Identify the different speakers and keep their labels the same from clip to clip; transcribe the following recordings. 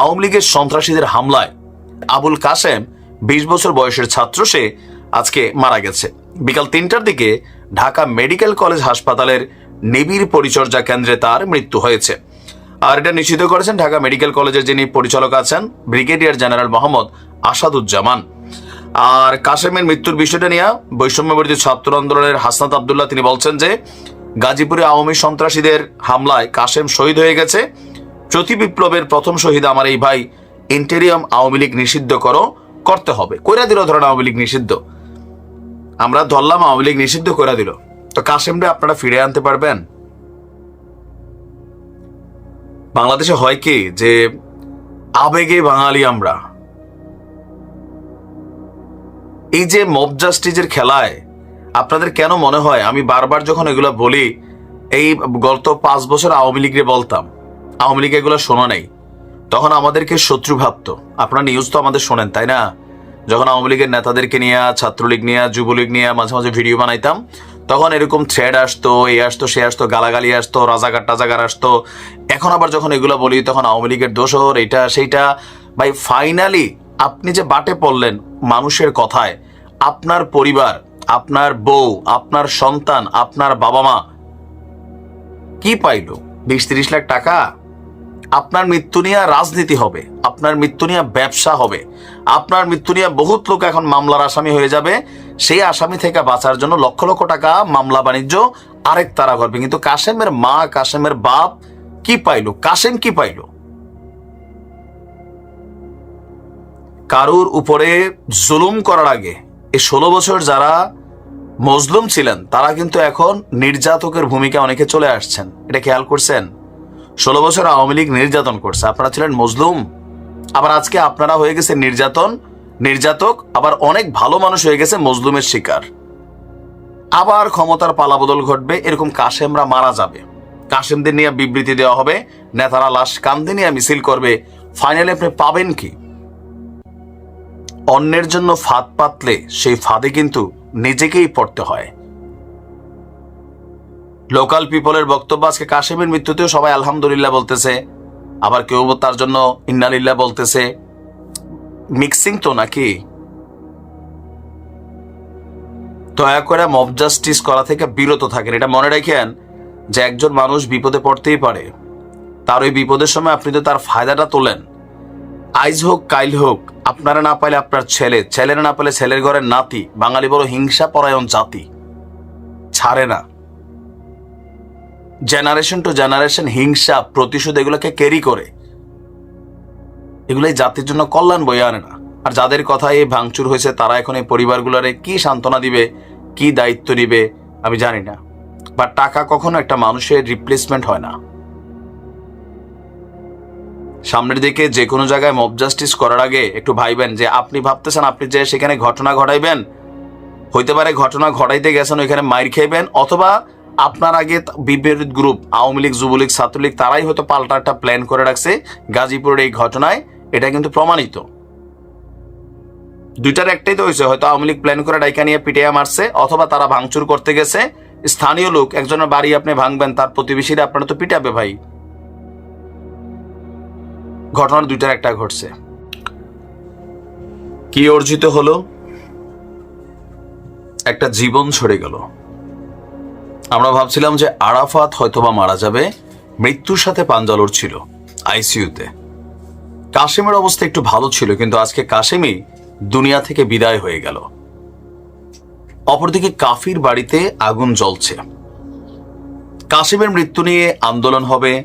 Speaker 1: আওয়ামী লীগের সন্ত্রাসীদের হামলায় আবুল কাসেম বিশ বছর বয়সের ছাত্র, সে আজকে মারা গেছে। বিকাল তিনটার দিকে ঢাকা মেডিকেল কলেজ হাসপাতালের নিবিড় পরিচর্যা কেন্দ্রে তার মৃত্যু হয়েছে। আর এটা নিশ্চিত করেছেন ঢাকা মেডিকেল কলেজের যিনি পরিচালক আছেন, ব্রিগেডিয়ার জেনারেল মোহাম্মদ আসাদুজ্জামান। আর কাশেমের মৃত্যুর বিষয়টা নিয়ে বৈষম্যবর্তী ছাত্র আন্দোলনের হাসনাত আবদুল্লাহ তিনি বলছেন যে, গাজীপুরে আওয়ামী সন্ত্রাসীদের হামলায় কাশেম শহীদ হয়ে গেছে। প্রতি বিপ্লবের প্রথম শহীদ আমার এই ভাই। ইন্টেরিয়াম আওয়ামী লীগ নিষিদ্ধ করো, করতে হবে। কইরা দিল ধরেন আওয়ামী লীগ নিষিদ্ধ। আমরা ধরলাম আওয়ামী লীগ নিষিদ্ধ করে দিল। তো কাশেমরে আপনারা ফিরে আনতে পারবেন? বাংলাদেশে হয় কি যে, আবেগে বাঙালি আমরা। এই যে মব জাস্টিসের খেলায় আপনাদের কেন মনে হয়? আমি বারবার যখন এগুলো বলি, এই গত পাঁচ বছর আওয়ামী লীগরে বলতাম আওয়ামী লীগ এগুলো শোনা নেই। তখন আমাদেরকে শত্রু ভাবত। আপনারা নিউজ তো আমাদের শোনেন, তাই না? যখন আওয়ামী লীগের নেতাদেরকে নিয়ে, ছাত্রলীগ নিয়ে, যুবলীগ নিয়ে মাঝে মাঝে ভিডিও বানাইতাম, তখন এরকম থ্রেড আসতো এই আসতো, সে আসতো, গালাগালি আসতো রাজাগার টাজাগার আসতো। এখন আবার যখন এগুলো বলি, তখন আওয়ামী লীগের দোষর এটা, সেইটা। ভাই ফাইনালি আপনি যে বাটে পড়লেন মানুষের কথায়, আপনার পরিবার, আপনার বউ, আপনার সন্তান, আপনার বাবা মা, কি পাইলো? বিশ তিরিশ লাখ টাকা? আপনার মৃত্যু নিয়ে রাজনীতি হবে, আপনার মৃত্যু নিয়ে ব্যবসা হবে, আপনার মৃত্যু নিয়ে বহুত লোক এখন মামলার আসামি হয়ে যাবে, সেই আসামি থেকে বাঁচার জন্য লক্ষ লক্ষ টাকা মামলা বাণিজ্য আরেক তারা করবে কিন্তু কাশেমের মা, কাশেমের বাপ কি পাইলো? কাশেম কি পাইলো? কারুর উপরে জুলুম করার আগে এই ষোলো বছর যারা মজলুম ছিলেন, তারা কিন্তু এখন নির্যাতকের ভূমিকা অনেকে চলে আসছেন। এটা খেয়াল করছেন? ষোলো বছর আওয়ামী লীগ নির্যাতন করছে। আপনারা ছিলেন মজলুম। আবার আজকে আপনারা হয়ে গেছে নির্যাতন, নির্যাতক, আবার অনেক ভালো মানুষ হয়ে গেছে মজলুমের শিকার। আবার ক্ষমতার পালাবদল ঘটবে, এরকম কাশেমরা মারা যাবে। কাশেমদের নিয়ে বিবৃতি দেওয়া হবে, নেতারা লাশ কান্দে নিয়ে মিছিল করবে। ফাইনালি আপনি পাবেন কি? অন্যের জন্য ফাঁদ পাতলে সেই ফাঁদে কিন্তু নিজেকেই পড়তে হয়। লোকাল পিপলের বক্তব্য আজকে কাশেমের মৃত্যুতেও সবাই আলহামদুলিল্লাহ বলতেছে। আবার কেউ তার জন্য ইন্নালিল্লাহ বলতেছে। মিক্সিং তো নাকি? দয়া করে মব জাস্টিস করা থেকে বিরত থাকেন। এটা মনে রাখেন যে একজন মানুষ বিপদে পড়তেই পারে। তার ওই বিপদের সময় আপনি তো তার ফায়দাটা তোলেন। আইজ হোক, কাইল হোক, আপনারা না পাইলে আপনার ছেলে, ছেলেরা না পেলে ছেলের ঘরের নাতি, বাঙালি বড় হিংসা পরায়ণ জাতি। ছাড়ে না। জেনারেশন টু জেনারেশন হিংসা, প্রতিশোধ এগুলোকে ক্যারি করে। এগুলো জাতির জন্য কল্যাণ বয়ে আনে না। আর যাদের কথায় এই ভাঙচুর হয়েছে, তারা এখন এই পরিবারগুলোরে কি সান্ত্বনা দিবে, কি দায়িত্ব নিবে, আমি জানি না। বা টাকা কখনো একটা মানুষের রিপ্লেসমেন্ট হয় না। সামনের দিকে যে কোনো জায়গায় মব জাস্টিস করার আগে একটু ভাইবেন যে, আপনি ভাবতেছেন আপনি যে সেখানে ঘটনা ঘটাইবেন, হইতে পারে ঘটনা ঘটাইতে গেছেন ওইখানে মাইর খেয়েবেন, অথবা আপনার আগে বিপরীত গ্রুপ, আওয়ামী লীগ, যুবলীগ, ছাত্রলীগ, তারাই হয়তো পাল্টা একটা প্ল্যান করে রাখছে গাজীপুরের এই ঘটনায়। এটা কিন্তু প্রমাণিত। দুইটার একটাই তো হয়েছে, হয়তো আওয়ামী লীগ প্ল্যান করে ডাইকা নিয়ে পিটিয়ে মারছে, অথবা তারা ভাঙচুর করতে গেছে। স্থানীয় লোক, একজনের বাড়ি আপনি ভাঙবেন, তার প্রতিবেশীরা আপনারা তো পিটাবে ভাই। ঘটনার দুইটার একটা ঘটছে। কি অর্জিত হলো? একটা জীবন ছড়ে গেল। আমরা ভাবছিলাম যে আরাফাত হয়তোবা মারা যাবে, মৃত্যুর সাথে পাঞ্জা ছিল, আইসিইউতে। কাশেমের অবস্থা একটু ভালো ছিল, কিন্তু আজকে কাশেমই দুনিয়া থেকে বিদায় হয়ে গেল। অপরদিকে কাফির বাড়িতে আগুন জ্বলছে। কাশেমের মৃত্যু নিয়ে আন্দোলন হবে,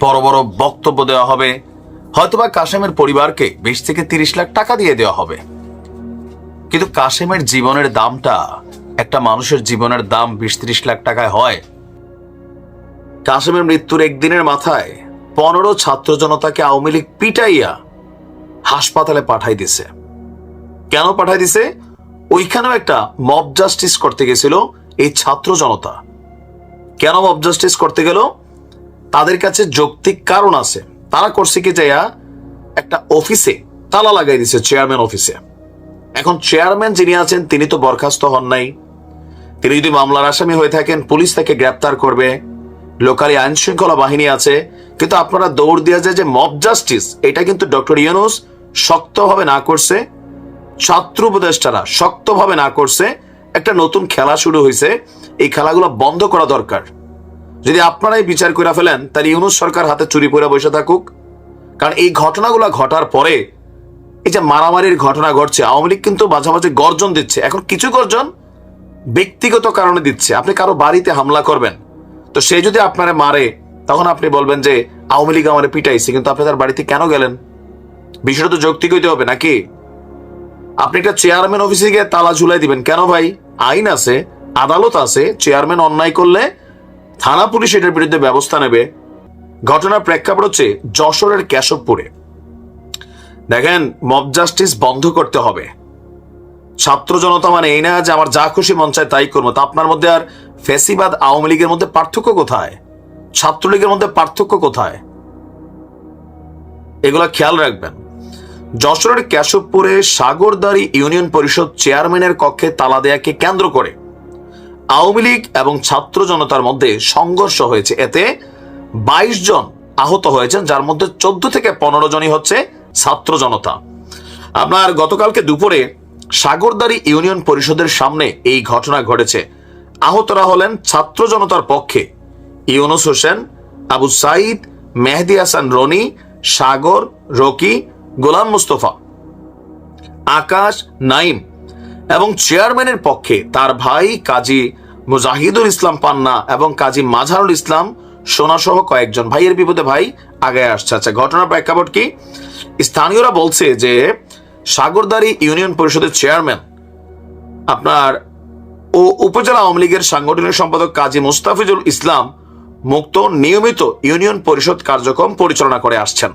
Speaker 1: বড় বড় বক্তব্য দেওয়া হবে, হয়তোবা কাশেমের পরিবারকে বিশ থেকে তিরিশ লাখ টাকা দিয়ে দেওয়া হবে। কিন্তু কাশেমের জীবনের দামটা একটা মানুষের জীবনের দাম বিশ ত্রিশ লাখ টাকায় হয়। কাশেমের মৃত্যুর একদিনের মাথায় পনেরো ছাত্র জনতাকে আওয়ামী লীগ পিটাইয়া হাসপাতালে পাঠাই দিছে। কেন পাঠাই দিছে? ওইখানেও একটা মব জাস্টিস করতে গেছিল এই ছাত্র জনতা। কেন মব জাস্টিস করতে গেল? তাদের কাছে যৌক্তিক কারণ আছে। তারা করছে কি যাইয়া একটা অফিসে তালা লাগাই দিছে, চেয়ারম্যান অফিসে। এখন চেয়ারম্যান যিনি আছেন, তিনি তো বরখাস্ত হন নাই। তিনি যদি মামলার আসামি হয়ে থাকেন, পুলিশ তাকে গ্রেপ্তার করবে। লোকালি আইন শৃঙ্খলা বাহিনী আছে, কিন্তু আপনারা দৌড় দেওয়া যায় যে মব জাস্টিস এটা কিন্তু ডক্টর ইউনুস শক্তভাবে না করছে। ছাত্র উপদেষ্টারা শক্তভাবে না করছে। একটা নতুন খেলা শুরু হয়েছে, এই খেলাগুলো বন্ধ করা দরকার। যদি আপনারাই বিচার করে ফেলেন, তাহলে ইউনুস সরকার হাতে চুরি পরে বসে থাকুক। কারণ এই ঘটনাগুলো ঘটার পরে এই যে মারামারির ঘটনা ঘটছে, আওয়ামী লীগ কিন্তু মাঝে মাঝে গর্জন দিচ্ছে। এখন কিছু গর্জন ব্যক্তিগত কারণে দিচ্ছে। আপনি কারও বাড়িতে হামলা করবেন, তো সে যদি আপনারে মারে, তখন আপনি বলবেন যে আওয়ামী লীগ আমার পিটাইছে, কিন্তু আপনি তার বাড়িতে কেন গেলেন? বিষয়টা তো যৌক্তিক হইতে হবে নাকি? আপনি একটা চেয়ারম্যান অফিসে গিয়ে তালা ঝুলাই দিবেন। কেন ভাই? আইন আছে, আদালত আছে, চেয়ারম্যান অন্যায় করলে থানা পুলিশ এটার বিরুদ্ধে ব্যবস্থা নেবে। ঘটনার প্রেক্ষাপট হচ্ছে যশোরের কেশবপুরে। দেখেন মব জাস্টিস বন্ধ করতে হবে। ছাত্র জনতা মানে এই না যে আমার যা খুশি মন চায় তাই করব। তা আপনার মধ্যে আর ফেসিবাদ আওয়ামী লীগের মধ্যে পার্থক্য কোথায়? ছাত্রলীগের মধ্যে পার্থক্য কোথায়? এগুলা খেয়াল রাখবেন। যশোরের কেশবপুরে সাগরদারি ইউনিয়ন পরিষদ চেয়ারম্যানের কক্ষে তালা দেয়াকে কেন্দ্র করে আওয়ামী লীগ এবং ছাত্র জনতার মধ্যে সংঘর্ষ হয়েছে। এতে বাইশ জন আহত হয়েছেন, যার মধ্যে চোদ্দ থেকে পনেরো জনই হচ্ছে ছাত্র জনতা। আপনার গতকালকে দুপুরে সাগরদারি ইউনিয়ন পরিষদের সামনে এই ঘটনা ঘটেছে। আহতরা হলেন ছাত্র জনতার পক্ষে। ইউনুস হোসেন, আবু সাইদ, মেহেদি হাসান রনি, সাগর, রকি, গোলাম মুস্তফা, আকাশ, নাইম এবং চেয়ারম্যানের পক্ষে তার ভাই কাজী মুজাহিদুল ইসলাম পান্না এবং কাজী মাঝারুল ইসলাম, সোনাসহ কয়েকজন ভাইয়ের বিপদে ভাই আগে আসছে। আচ্ছা ঘটনার প্রেক্ষাপট কি? স্থানীয়রা বলছে যে সাগরদারি ইউনিয়ন পরিষদের চেয়ারম্যান আপনার ও উপজেলা আওয়ামী লীগের সাংগঠনিক সম্পাদক কাজী মুস্তাফিজুল ইসলাম মুক্ত নিয়মিত ইউনিয়ন পরিষদ কার্যক্রম পরিচালনা করে আসছেন।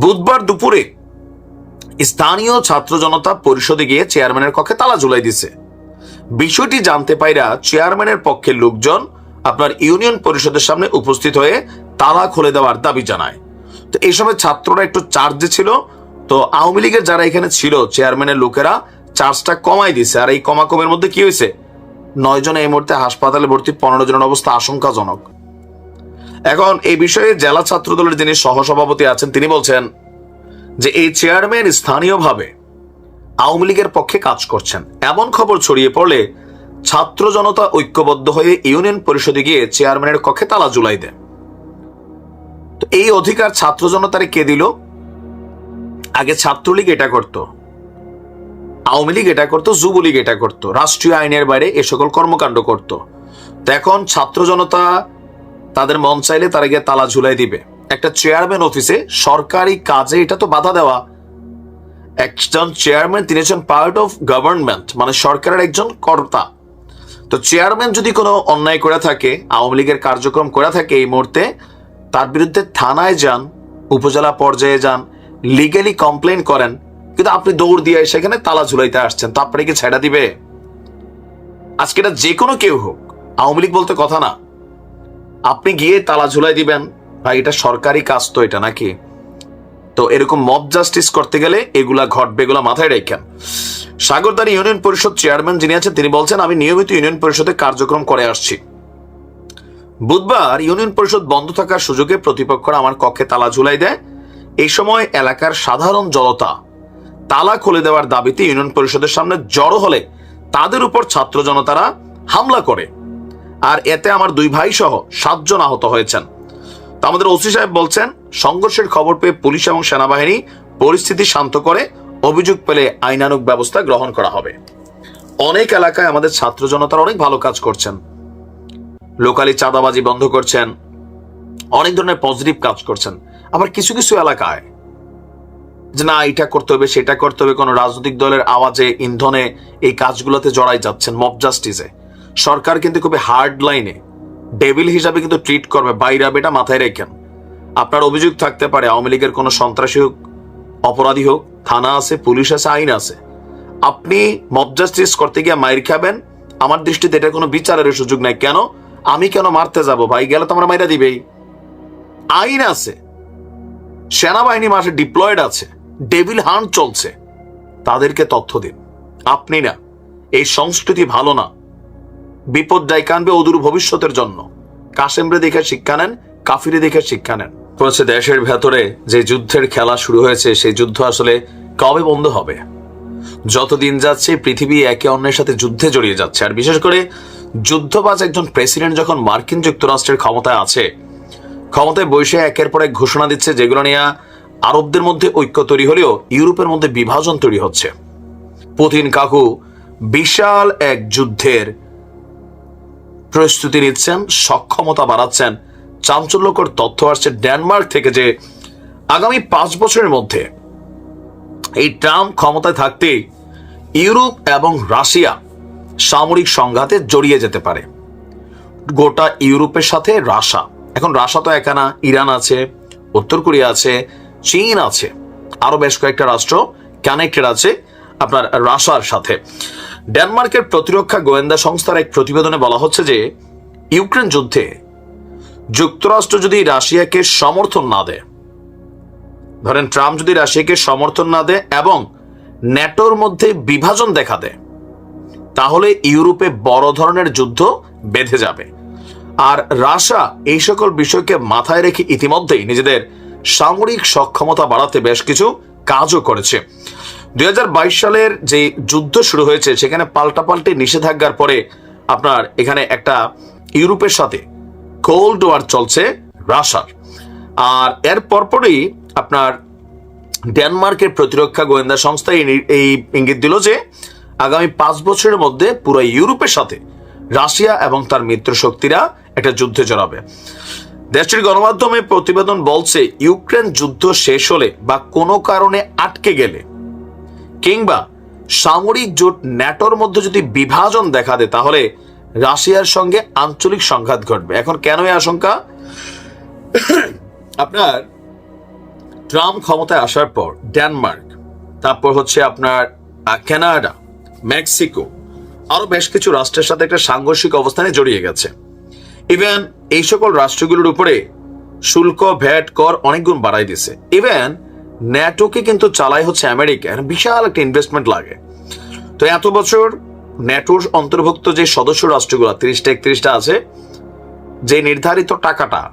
Speaker 1: বুধবার দুপুরে স্থানীয় ছাত্র জনতা পরিষদে গিয়ে চেয়ারম্যানের কক্ষে তালা ঝুলাই দিছে। বিষয়টি জানতে পাইরা চেয়ারম্যানের পক্ষে লোকজন আপনার ইউনিয়ন পরিষদের সামনে উপস্থিত হয়ে তালা খুলে দেওয়ার দাবি জানায়। তো এই সময় ছাত্ররা একটু চার্জে ছিল। তো আওয়ামী লীগের যারা এখানে ছিল চেয়ারম্যানের লোকেরা চার্জটা কমাই দিছে আর এই কমাকমের মধ্যে কি হয়েছে? নয় জন এই মুহূর্তে হাসপাতালে ভর্তি, পনেরো জনের অবস্থা আশঙ্কাজনক। এখন এই বিষয়ে জেলা ছাত্র দলের যিনি সহসভাপতি আছেন, তিনি বলছেন যে এই চেয়ারম্যান স্থানীয়ভাবে আওয়ামী লীগের পক্ষে কাজ করছেন। এমন খবর ছড়িয়ে পড়লে ছাত্র জনতা ঐক্যবদ্ধ হয়ে ইউনিয়ন পরিষদে গিয়ে চেয়ারম্যানের কক্ষে তালা জুলাই দেন। তো এই অধিকার ছাত্র জনতারে কে দিল? আগে ছাত্রলীগ এটা করত, আওয়ামী লীগ এটা করতো, যুবলীগ এটা করত, রাষ্ট্রীয় আইনের বাইরে এ সকল কর্মকাণ্ড করত। তো এখন ছাত্র জনতা তাদের মন চাইলে তারা গিয়ে তালা ঝুলাই দিবে। একটা চেয়ারম্যান অফিসে সরকারি কাজে এটা তো বাধা দেওয়া। একজন চেয়ারম্যান তিনি হচ্ছেন পার্ট অফ গভর্নমেন্ট মানে সরকারের একজন কর্তা। তো চেয়ারম্যান যদি কোনো অন্যায় করে থাকে, আওয়ামী লীগের কার্যক্রম করে থাকে এই মুহূর্তে তার বিরুদ্ধে থানায় যান, উপজেলা পর্যায়ে যান লিগেলি কমপ্লেন করেন, কিন্তু আপনি দৌড় দিয়ে সেখানে তালা ঝুলাইতে আসছেন, তো আপনাকে ছেড়া দিবে? আজকে এটা যে কোনো কেউ হোক, আওয়ামী লীগ বলতে কথা না। আপনি গিয়ে তালা ঝুলাই দিবেন, ভাই, এটা সরকারি কাজ তো এটা নাকি? তো এরকম মব জাস্টিস করতে গেলে এগুলা ঘটবে, এগুলা মাথায় রেখেন। সাগরদারি ইউনিয়ন পরিষদ চেয়ারম্যান যিনি আছেন, তিনি বলছেন, আমি নিয়মিত ইউনিয়ন পরিষদে কার্যক্রম করে আসছি। বুধবার ইউনিয়ন পরিষদ বন্ধ থাকার সুযোগে প্রতিপক্ষরা আমার কক্ষে তালা ঝুলাই দেয়। এই সময় এলাকার সাধারণ জনতা তালা খুলে দেওয়ার দাবিতে ইউনিয়ন পরিষদের সামনে জড়ো হলে তাদের উপর ছাত্র জনতারা হামলা করে। আর এতে আমার দুই ভাই সহ সাতজন আহত হয়েছেন। তো আমাদের ওসি সাহেব বলছেন, সংঘর্ষের খবর পেয়ে পুলিশ এবং সেনাবাহিনী পরিস্থিতি শান্ত করে অভিযোগ পেলে আইনানুগ ব্যবস্থা গ্রহণ করা হবে। অনেক এলাকায় আমাদের ছাত্র জনতারা অনেক ভালো কাজ করছেন। লোকালি চাঁদাবাজি বন্ধ করছেন। অনেক ধরনের পজিটিভ কাজ করছেন। আবার কিছু কিছু এলাকায় যে না, এটা করতে হবে, সেটা করতে হবে, কোনো রাজনৈতিক দলের আওয়াজে, ইন্ধনে এই কাজগুলোতে জড়াই যাচ্ছেন মব জাস্টিসে সরকার কিন্তু খুবই হার্ড লাইনে ডেভিল হিসাবে কিন্তু ট্রিট করবে। বাইরা বেটা মাথায় রেখেন। আপনার অভিযোগ থাকতে পারে, আওয়ামী লীগের কোনো সন্ত্রাসী হোক, অপরাধী হোক, থানা আছে, পুলিশ আছে, আইন আছে। আপনি মব জাস্টিস করতে গিয়ে মাইর খাবেন, আমার দৃষ্টিতে এটা কোনো বিচারের সুযোগ নাই। কেন? আমি কেন মারতে যাব ভাই? গেলে তো আমরা মাইরা দিবেই। আইন আছে। সেনাবাহিনী মাসে ডিপ্লয়েড আছে। ডেভিল হান্ট চলছে। তাদেরকে তথ্য দিন। আপনি না, এই সংস্কৃতি ভালো না। বিপদ ডাইকে আনবে অদূর ভবিষ্যতের জন্য। কাশেমরে দেখে শিক্ষা নেন, কাফিরে দেখে শিক্ষা নেন। বলছে দেশের ভেতরে যে যুদ্ধের খেলা শুরু হয়েছে, সেই যুদ্ধ আসলে কবে বন্ধ হবে? যত দিন যাচ্ছে পৃথিবী একে অন্যের সাথে যুদ্ধে জড়িয়ে যাচ্ছে। আর বিশেষ করে যুদ্ধবাজ একজন প্রেসিডেন্ট যখন মার্কিন যুক্তরাষ্ট্রের ক্ষমতায় আছে, ক্ষমতায় বসে একের পর এক ঘোষণা দিচ্ছে যেগুলো নিয়ে আরবদের মধ্যে ঐক্য তৈরি হলেও ইউরোপের মধ্যে বিভাজন তৈরি হচ্ছে। পুতিন কাকু বিশাল এক যুদ্ধের প্রস্তুতি নিচ্ছেন, সক্ষমতা বাড়াচ্ছেন। চাঞ্চল্যকর তথ্য আসছে ডেনমার্ক থেকে যে আগামী পাঁচ বছরের মধ্যে এই ট্রাম্প ক্ষমতায় থাকতেই ইউরোপ এবং রাশিয়া সামরিক সংঘাতে জড়িয়ে যেতে পারে। গোটা ইউরোপের সাথে রাশা। এখন রাশা তো একা না ইরান আছে, উত্তর কোরিয়া আছে, চীন আছে। আরও বেশ কয়েকটা রাষ্ট্র কানেক্টেড আছে আপনার রাশার সাথে। ডেনমার্কের প্রতিরক্ষা গোয়েন্দা সংস্থার এক প্রতিবেদনে বলা হচ্ছে যে, ইউক্রেন যুদ্ধে যুক্তরাষ্ট্র যদি রাশিয়াকে সমর্থন না দেয়, ধরেন ট্রাম্প যদি রাশিয়াকে সমর্থন না দেয় এবং ন্যাটোর মধ্যে বিভাজন দেখা দেয় তাহলে ইউরোপে বড় ধরনের যুদ্ধ বেঁধে যাবে। আর রাশা এই সকল বিষয়কে মাথায় রেখে ইতিমধ্যেই নিজেদের সামরিক সক্ষমতা বাড়াতে বেশ কিছু কাজও করেছে। দুই হাজার বাইশ সালের যে যুদ্ধ শুরু হয়েছে, সেখানে পাল্টাপাল্টি নিষেধাজ্ঞার পরে আপনার এখানে একটা ইউরোপের সাথে কোল্ড ওয়ার চলছে রাশার আর এর পরপরই আপনার ডেনমার্কের প্রতিরক্ষা গোয়েন্দা সংস্থা এই এই ইঙ্গিত দিল যে আগামী পাঁচ বছরের মধ্যে পুরো ইউরোপের সাথে রাশিয়া এবং তার মিত্র শক্তিরা একটা যুদ্ধে জড়াবে। দেশটির গণমাধ্যমে প্রতিবেদন বলছে, ইউক্রেন যুদ্ধ শেষ হলে বা কোনো কারণে আটকে গেলে কিংবা সামরিক জোট ন্যাটোর মধ্যে যদি বিভাজন দেখা দেয়, তাহলে রাশিয়ার সঙ্গে আঞ্চলিক সংঘাত ঘটবে। এখন কেন এই আশঙ্কা? আপনার ট্রাম্প ক্ষমতায় আসার পর ডেনমার্ক, তারপর হচ্ছে আপনার কানাডা মেক্সিকো আরও বেশ কিছু রাষ্ট্রের সাথে একটা সাংঘর্ষিক অবস্থানে জড়িয়ে গেছে। ইভেন, এই সকল রাষ্ট্রগুলোর উপরে শুল্ক, ভ্যাট কর অনেক গুণ বাড়াই দিছে ইভেন, ন্যাটোকে কিন্তু চালাই হচ্ছে আমেরিকা বিশাল একটা ইনভেস্টমেন্ট লাগে। তো এত বছর ন্যাটোর অন্তর্ভুক্ত যে সদস্য রাষ্ট্রগুলো, তিরিশটা, একত্রিশটা আছে, যে নির্ধারিত টাকাটা,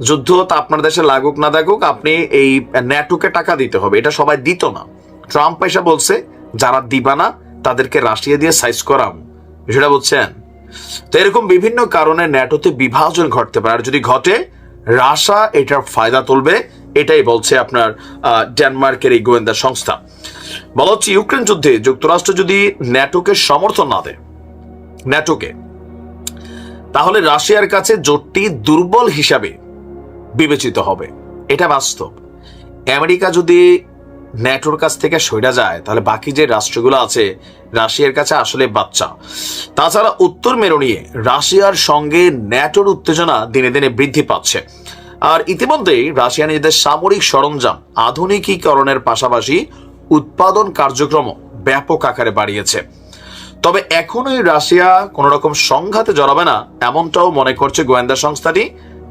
Speaker 1: যুদ্ধ তা আপনার দেশে লাগুক না লাগুক আপনি এই ন্যাটোকে টাকা দিতে হবে। এটা সবাই দিত না। ট্রাম্প পয়সা বলছে যারা দিবা না তাদেরকে রাশিয়া দিয়ে সাইজ করাম সেটা বলছেন তো এরকম বিভিন্ন কারণে ন্যাটোতে বিভাজন ঘটতে পারে। আর যদি ঘটে, রাশা এটার ফায়দা তুলবে, এটাই বলছে আপনার ডেনমার্কের এই গোয়েন্দা সংস্থা। বলা হচ্ছে ইউক্রেন যুদ্ধে যুক্তরাষ্ট্র যদি ন্যাটোকে সমর্থন না দেয়, ন্যাটোকে, তাহলে রাশিয়ার কাছে জোটটি দুর্বল হিসাবে বিবেচিত হবে। এটা বাস্তব। আমেরিকা যদি ন্যাটোর কাছ থেকে সইরা যায়, তাহলে বাকি যে রাষ্ট্রগুলো আছে, রাশিয়ার কাছে আসলে বাচ্চা। তাছাড়া উত্তর মেরু নিয়ে রাশিয়ার সঙ্গে ন্যাটোর উত্তেজনা দিনে দিনে বৃদ্ধি পাচ্ছে। আর ইতিমধ্যেই রাশিয়া নিজেদের সামরিক সরঞ্জাম, আধুনিকীকরণের পাশাপাশি উৎপাদন কার্যক্রম ব্যাপক আকারে বাড়িয়েছে। তবে এখনোই রাশিয়া কোন রকম সংঘাতে জড়াবে না, এমনটাও মনে করছে গোয়েন্দা সংস্থাটি,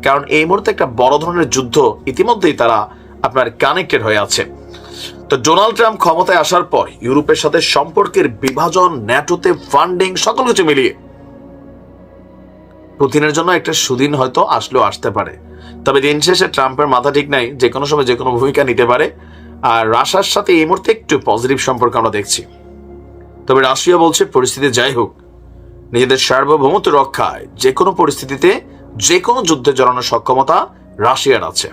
Speaker 1: কারণ এই মুহূর্তে একটা বড় ধরনের যুদ্ধ ইতিমধ্যেই তারা আপনার কানেক্টেড হয়ে আছে। তো ডোনাল্ড ট্রাম্প ক্ষমতায় আসার পর ইউরোপের সাথে সম্পর্কের বিভাজন, ন্যাটোতে ফান্ডিং সকল কিছু মিলিয়ে। পুতিনের জন্য একটা সুদিন হয়তো আসলেও আসতে পারে। তবে দিন শেষে ট্রাম্পের মাথা ঠিক নাই, যে কোনো সময় যে কোনো ভূমিকা নিতে পারে। আর রাশিয়ার সাথে এই মুহূর্তে একটু পজিটিভ সম্পর্ক আমরা দেখছি। তবে রাশিয়া বলছে পরিস্থিতি যাই হোক, নিজেদের সার্বভৌমত্ব রক্ষায় যে কোনো পরিস্থিতিতে যে কোনো যুদ্ধে জড়ানোর সক্ষমতা রাশিয়ার আছে।